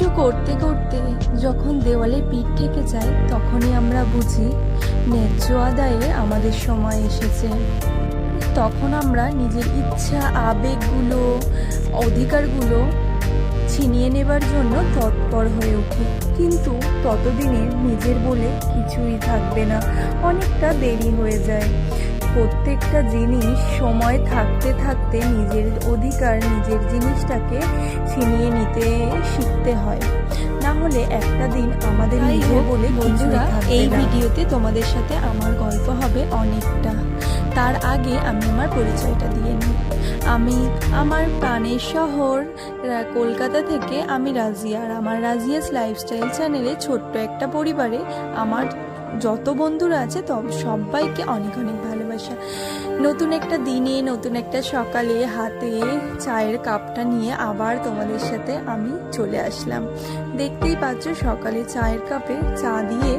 সহ্য করতে করতে যখন দেওয়ালে পিঠ থেকে যায়, তখনই আমরা বুঝি ন্যায্য আদায়ে আমাদের সময় এসেছে। তখন আমরা নিজের ইচ্ছা, আবেগগুলো, অধিকারগুলো ছিনিয়ে নেবার জন্য তৎপর হয়ে উঠি। কিন্তু ততদিনে নিজের বলে কিছুই থাকবে না, অনেকটা দেরি হয়ে যায়। প্রত্যেকটা জিনিস সময় থাকতে থাকতে নিজের অধিকার নিজের জিনিসটাকে ছিনিয়ে নিতে শিখতে হয়। না হলে একটা দিন আমাদের হোক, বলে বন্ধুরা, বন্ধুরা এই ভিডিওতে তোমাদের সাথে আমার গল্প হবে অনেকটা। তার আগে আমি আমার পরিচয়টা দিয়ে নিই। আমি আমার প্রাণের শহর কলকাতা থেকে আমি রাজিয়া আর আমার রাজিয়াস লাইফস্টাইল চ্যানেলে ছোট্ট একটা পরিবারে আমার যত বন্ধুরা আছে তব সবাইকে অনেক অনেক ভালোবাসা নতুন একটা দিনে, নতুন একটা সকালে হাতে চায়ের কাপটা নিয়ে আবার তোমাদের সাথে আমি চলে আসলাম। দেখতেই পাচ্ছ সকালে চায়ের কাপে চা দিয়ে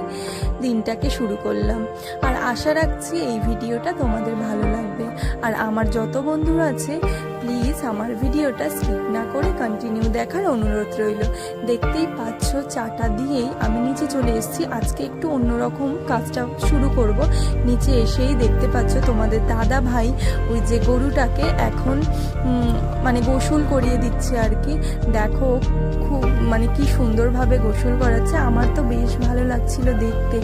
দিনটাকে শুরু করলাম। আর আশা রাখছি এই ভিডিওটা তোমাদের ভালো লাগবে। আর আমার যত বন্ধুরা আছে প্লিজ আমার ভিডিওটা স্কিপ না করে কন্টিনিউ দেখার অনুরোধ রইল। দেখতেই পাচ্ছ, চাটা দিয়েই আমি নিচে চলে এসেছি। আজকে একটু অন্যরকম কাজটা শুরু করব। নিচে এসেই দেখতে পাচ্ছ তোমাদের দাদা ভাই ওই যে গরুটাকে এখন মানে গোসল করিয়ে দিচ্ছে আর কি। দেখো খুব মানে কি সুন্দরভাবে গোসল করাচ্ছে। আমার তো বেশ ভালো লাগছিল দেখতে।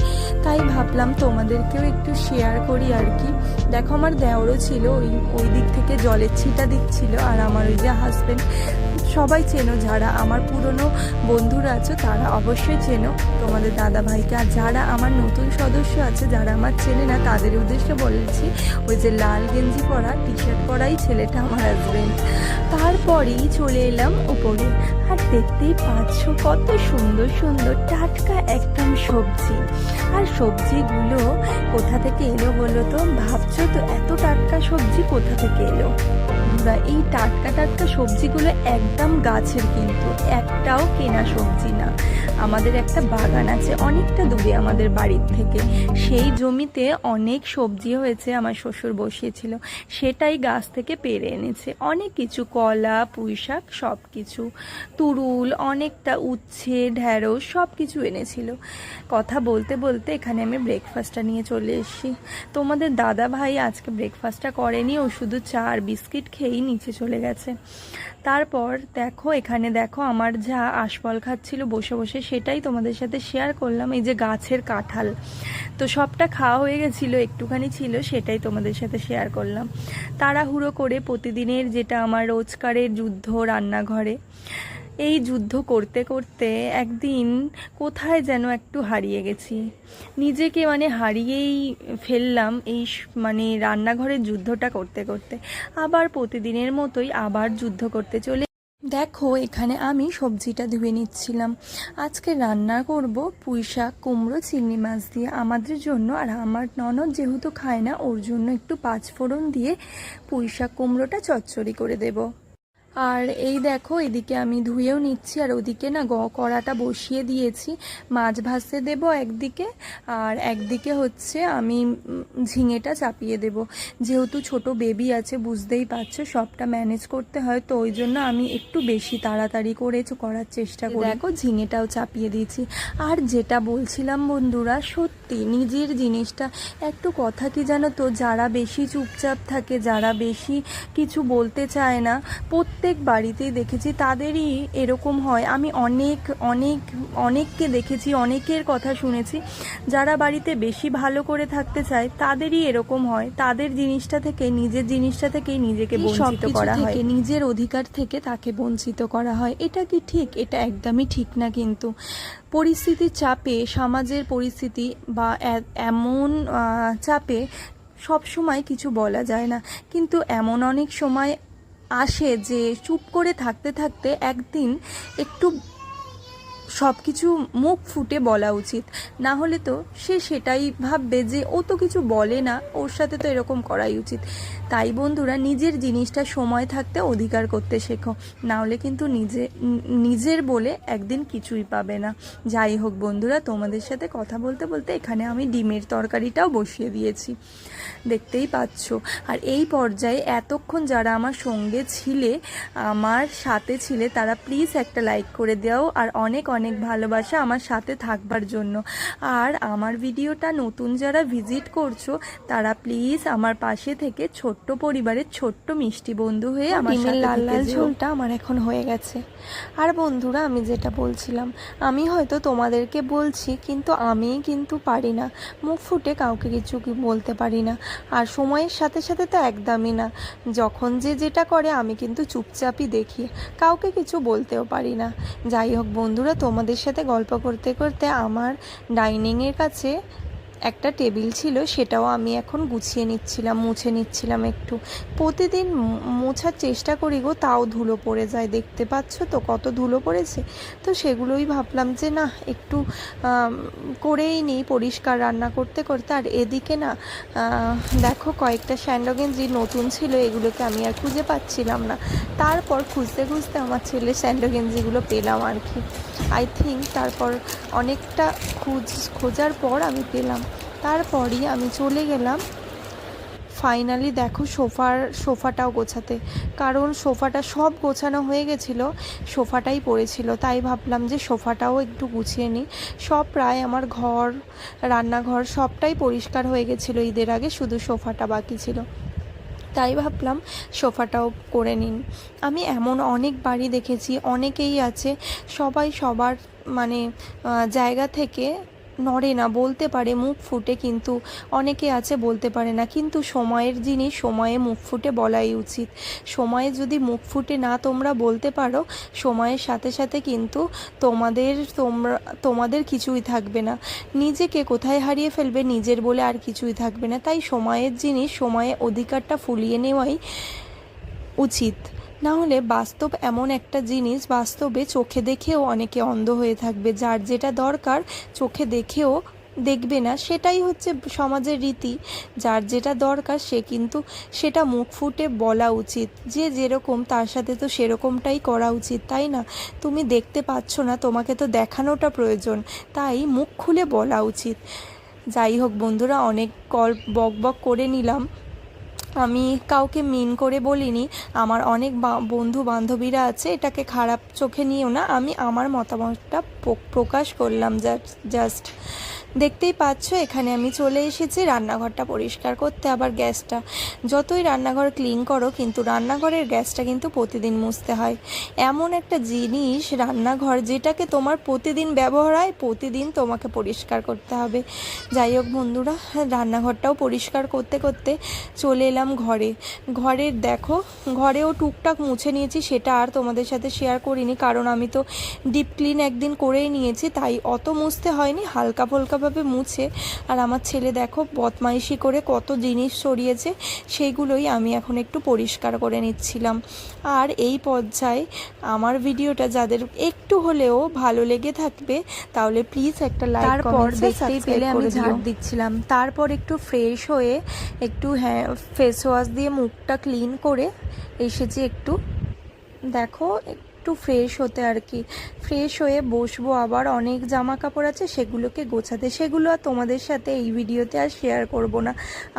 তাই ভাবলাম তোমাদেরকেও একটু শেয়ার করি আর কি। দেখো আমার দেওরও ছিল, ওই ওই দিক থেকে জলের ছিটা দিচ্ছিল আর আমার ওই যে হাজবেন্ড সবাই চেনো যারা আমার পুরনো বন্ধুরা আছো তারা অবশ্যই চেনো। তোমাদের দাদা ভাইকে আর যারা আমার নতুন সদস্য আছে, যারা আমার চেনে না, তাদের উদ্দেশ্যে বলেছি, ওই যে লাল গেঞ্জি পরা টি শার্ট পরাই ছেলেটা আমার হাজবেন্ড তারপরেই চলে এলাম উপরে। আর দেখতেই পাচ্ছ কত সুন্দর সুন্দর টাটকা একদম সবজি। আর সবজিগুলো কোথা থেকে এলো বলো তো? ভাবছ তো এত টাটকা সবজি কোথা থেকে এলো? বন্ধুরা এই টাটকা টাটকা সবজিগুলো একদম গাছের কিন্তু, একটাও কেনা সবজি না। আমাদের একটা বাগান আছে, অনেকটা দূরে আমাদের বাড়ির থেকে। সেই জমিতে অনেক সবজি হয়েছে, আমার শ্বশুর বসিয়েছিল। সেটাই গাছ থেকে পেরে এনেছে। অনেক কিছু, কলা পুঁই শাক সব কিছু তুরুল, অনেকটা উচ্ছে, ঢ্যাঁড়স সব কিছু এনেছিল। কথা বলতে বলতে এখানে আমি ব্রেকফাস্টটা নিয়ে চলে এসেছি। তোমাদের দাদা ভাই আজকে ব্রেকফাস্টটা করেনি, ও শুধু চা আর বিস্কিট খেয়েই নিচে চলে গেছে। তারপর দেখো, এখানে দেখো, আমার যা আশফল খাচ্ছিল, বসে বসে সেটাই তোমাদের সাথে শেয়ার করলাম, এই যে গাছের কাঁঠাল। তো সবটা খাওয়া হয়ে গেছিল, একটুখানি ছিল, সেটাই তোমাদের সাথে শেয়ার করলাম। তাড়াহুড়ো করে প্রতিদিনের যেটা আমার রোজকারের যুদ্ধ রান্নাঘরে, এই যুদ্ধ করতে করতে একদিন কোথায় যেন একটু হারিয়ে গেছি। নিজেকে মানে হারিয়েই ফেললাম এই মানে রান্নাঘরের যুদ্ধটা করতে করতে। আবার প্রতিদিনের মতোই আবার যুদ্ধ করতে চলে দেখো, এখানে আমি সবজিটা ধুয়ে নিচ্ছিলাম। আজকে রান্না করব পুঁই শাক, কুমড়ো, চিংড়ি মাছ দিয়ে। আমাদের জন্য আর আমার ননদ যেহেতু খায় না, ওর জন্য একটু পাঁচফোড়ন দিয়ে পুঁই শাক, কুমড়োটা চচ্চড়ি করে দেবো। আর এই দেখো এদিকে আমি ধুয়েও নিচ্ছি আর ওদিকে না গ- কড়াটা বসিয়ে দিয়েছি। মাছ ভাজতে দেব একদিকে আর একদিকে হচ্ছে আমি ঝিঙেটা চাপিয়ে দেব। যেহেতু ছোট বেবি আছে বুঝতেই পারছ সবটা ম্যানেজ করতে হয় তো ওই জন্য আমি একটু বেশি তাড়াতাড়ি করে করার চেষ্টা করি। দেখো ঝিঙেটাও চাপিয়ে দিয়েছি। আর যেটা বলছিলাম বন্ধুরা সত্যি নিজের জিনিসটা একটু কথা কি জানো তো যারা বেশি চুপচাপ থাকে যারা বেশি কিছু বলতে চায় না প্রত্যেক বাড়িতেই দেখেছি তাদেরই এরকম হয়। আমি অনেক অনেক অনেককে দেখেছি অনেকের কথা শুনেছি যারা বাড়িতে বেশি ভালো করে থাকতে চায় তাদেরই এরকম হয়। তাদের জিনিসটা থেকে নিজের জিনিসটা থেকেই নিজেকে বঞ্চিত করা হয়। নিজের অধিকার থেকে তাকে বঞ্চিত করা হয়। এটা কি ঠিক? এটা একদমই ঠিক না কিন্তু। পরিস্থিতির চাপে সমাজের পরিস্থিতি বা এমন চাপে সব সময় কিছু বলা যায় না। কিন্তু এমন অনেক সময় আসে যে চুপ করে থাকতে থাকতে একদিন একটু সব কিছু মুখ ফুটে বলা উচিত। না হলে তো সে সেটাই ভাববে যে ও তো কিছু বলে না, ওর সাথে তো এরকম করাই উচিত। তাই বন্ধুরা, নিজের জিনিসটা সময় থাকতে অধিকার করতে শেখো। না হলে কিন্তু নিজে, নিজের বলে একদিন কিছুই পাবে না। যাই হোক বন্ধুরা, তোমাদের সাথে কথা বলতে বলতে এখানে আমি ডিমের তরকারিটাও বসিয়ে দিয়েছি। দেখতেই পাচ্ছ। আর এই পর্যায়ে এতক্ষণ যারা আমার সঙ্গে ছিলে, আমার সাথে ছিলে, তারা প্লিজ একটা লাইক করে দাও। আর অনেক অনেক ভালোবাসা আমার সাথে থাকবার জন্য। আর আমার ভিডিওটা নতুন যারা ভিজিট করছ তারা প্লিজ আমার পাশে থেকে ছোট্ট পরিবারের ছোট্ট মিষ্টি বন্ধু হয়ে আমার লাল লাল ঝোলটা আমার এখন হয়ে গেছে। আর বন্ধুরা আমি যেটা বলছিলাম আমি হয়তো তোমাদেরকে বলছি কিন্তু আমি কিন্তু পারি না। মুখ ফুটে কাউকে কিছু কি বলতে পারি না। আর সময়ের সাথে সাথে তো একদমই না। যখন যে যেটা করে আমি কিন্তু চুপচাপই দেখি। কাউকে কিছু বলতেও পারি না। যাই হোক বন্ধুরা তোমাদের সাথে গল্প করতে করতে আমার ডাইনিংয়ের কাছে একটা টেবিল ছিল, সেটাও আমি এখন গুছিয়ে নিচ্ছিলাম, মুছে নিচ্ছিলাম একটু। প্রতিদিন মোছার চেষ্টা করি গো, তাও ধুলো পড়ে যায়, দেখতে পাচ্ছ তো কত ধুলো পড়েছে? তো সেগুলোই ভাবলাম যে না, একটু করেই নিই পরিষ্কার রান্না করতে করতে। আর এদিকে না দেখো কয়েকটা স্যান্ডো গেঞ্জি নতুন ছিল, এগুলোকে আমি আর খুঁজে পাচ্ছিলাম না। তারপর খুঁজতে খুঁজতে আমার ছেলে স্যান্ডো গেঞ্জিগুলো পেলাম আর কি। আই থিঙ্ক তারপর অনেকটা খুঁজ, খোঁজার পর আমি পেলাম। তারপরই আমি চলে গেলাম। ফাইনালি দেখো সোফার, সোফাটাও গোছাতে। কারণ সোফাটা সব গোছানো হয়ে গেছিল, সোফাটাই পড়েছিল। তাই ভাবলাম যে সোফাটাও একটু গুছিয়ে নিই। সব প্রায় আমার ঘর, রান্নাঘর সবটাই পরিষ্কার হয়ে গেছিল ঈদের আগে, শুধু সোফাটা বাকি ছিল। তাই ভাবলাম সোফাটাও করে নিন। আমি এমন অনেক বাড়ি দেখেছি, অনেকেই আছে, সবাই সবার মানে জায়গা থেকে নড়ে না, বলতে পারে মুখ ফুটে কিন্তু অনেকে আছে বলতে পারে না। কিন্তু সময়ের জিনিস, সময়ে মুখ ফুটে বলাই উচিত। সময়ে যদি মুখ ফুটে না তোমরা বলতে পারো, সময়ের সাথে সাথে কিন্তু তোমাদের, তোমরা, তোমাদের কিছুই থাকবে না। নিজেকে কোথায় হারিয়ে ফেলবে নিজের বলে আর কিছুই থাকবে না। তাই সময়ের জিনিস সময়ে অধিকারটা ফুলিয়ে নেওয়াই উচিত। না হলে বাস্তব এমন একটা জিনিস বাস্তবে চোখে দেখেও অনেকে অন্ধ হয়ে থাকবে। যার যেটা দরকার চোখে দেখেও দেখবে না, সেটাই হচ্ছে সমাজের রীতি। যার যেটা দরকার সে কিন্তু সেটা মুখ ফুটে বলা উচিত। যে যেরকম, তার সাথে তো সেরকমটাই করা উচিত, তাই না? তুমি দেখতে পাচ্ছ না, তোমাকে তো দেখানোটা প্রয়োজন, তাই মুখ খুলে বলা উচিত। যাই হোক বন্ধুরা, অনেক কল বক বক করে নিলাম। আমি কাউকে মিন করে বলিনি। আমার অনেক বন্ধু বান্ধবীরা আছে, এটাকে খারাপ চোখে নিও না। আমি আমার মতামতটা প্রকাশ করলাম জাস্ট জাস্ট দেখতেই পাচ্ছ, এখানে আমি চলে এসেছি। রান্নাঘরটা পরিষ্কার করতে, আবার গ্যাসটা। যতই রান্নাঘর ক্লিন করো, কিন্তু রান্নাঘরের গ্যাসটা কিন্তু প্রতিদিন মুছতে হয়। এমন একটা জিনিস, রান্নাঘর যেটাকে তোমার প্রতিদিন ব্যবহার হয়, প্রতিদিন তোমাকে পরিষ্কার করতে হবে। যাই হোক বন্ধুরা, রান্নাঘরটাও পরিষ্কার করতে করতে চলে এলাম ঘরে। ঘরের দেখো, ঘরেও টুকটাক মুছে নিয়েছি, সেটা আর তোমাদের সাথে শেয়ার করিনি, কারণ আমি তো ডিপ ক্লিন একদিন করেই নিয়েছি, তাই অত মুছতে হয়নি হালকা ফুলকাভাবে মুছে। আর আমার ছেলে দেখো বদমাইশি করে কত জিনিস সরিয়েছে সেইগুলোই আমি এখন একটু পরিষ্কার করে নিচ্ছিলাম। আর এই পর্যায়ে আমার ভিডিওটা যাদের একটু হলেও ভালো লেগে থাকবে তাহলে প্লিজ একটা লাইক তারপর দেখতেই পেলে আমি ঝাড় দিচ্ছিলাম। তারপর একটু ফ্রেশ হয়ে একটু হ্যাঁ ফেস ওয়াশ দিয়ে মুখটা ক্লিন করে এসেছি একটু। দেখো একটু ফ্রেশ হতে আর কি। ফ্রেশ হয়ে বসবো আবার অনেক জামা কাপড় আছে সেগুলোকে গোছাতে। সেগুলো আর তোমাদের সাথে এই ভিডিওতে আর শেয়ার করব না।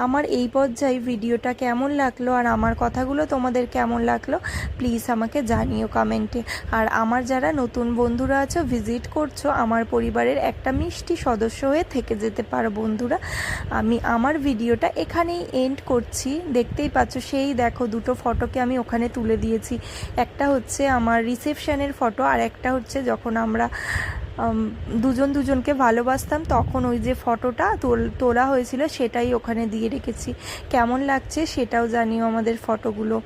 আমার এই পর্যায়ে ভিডিওটা কেমন লাগল আর আমার কথাগুলো তোমাদের কেমন লাগল প্লিজ আমাকে জানিও কমেন্টে আর আমার যারা নতুন বন্ধুরা আছো ভিজিট করছ, আমার পরিবারের একটা মিষ্টি সদস্য হয়ে থেকে যেতে পারো বন্ধুরা। আমি আমার ভিডিওটা এখানেই এন্ড করছি। দেখতেই পাচ্ছ, সেই দেখো দুটো ফটোকে আমি ওখানে তুলে দিয়েছি। একটা হচ্ছে আমার রিসেপশনের ফটো, আর একটা হচ্ছে যখন আমরা দুজন দুজনকে ভালোবাসতাম, তখন ওই যে ফটোটা তোল- হয়েছিল, সেটাই ওখানে দিয়ে রেখেছি। কেমন লাগছে সেটাও জানিও আমাদের ফটোগুলো।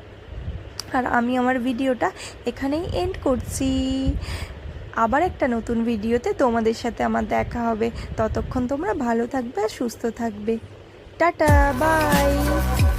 আর আমি আমার ভিডিওটা এখানেই এন্ড করছি। আবার একটা নতুন ভিডিওতে তোমাদের সাথে আমার দেখা হবে। ততক্ষণ তোমরা ভালো থাকবে আর সুস্থ থাকবে। Tata bye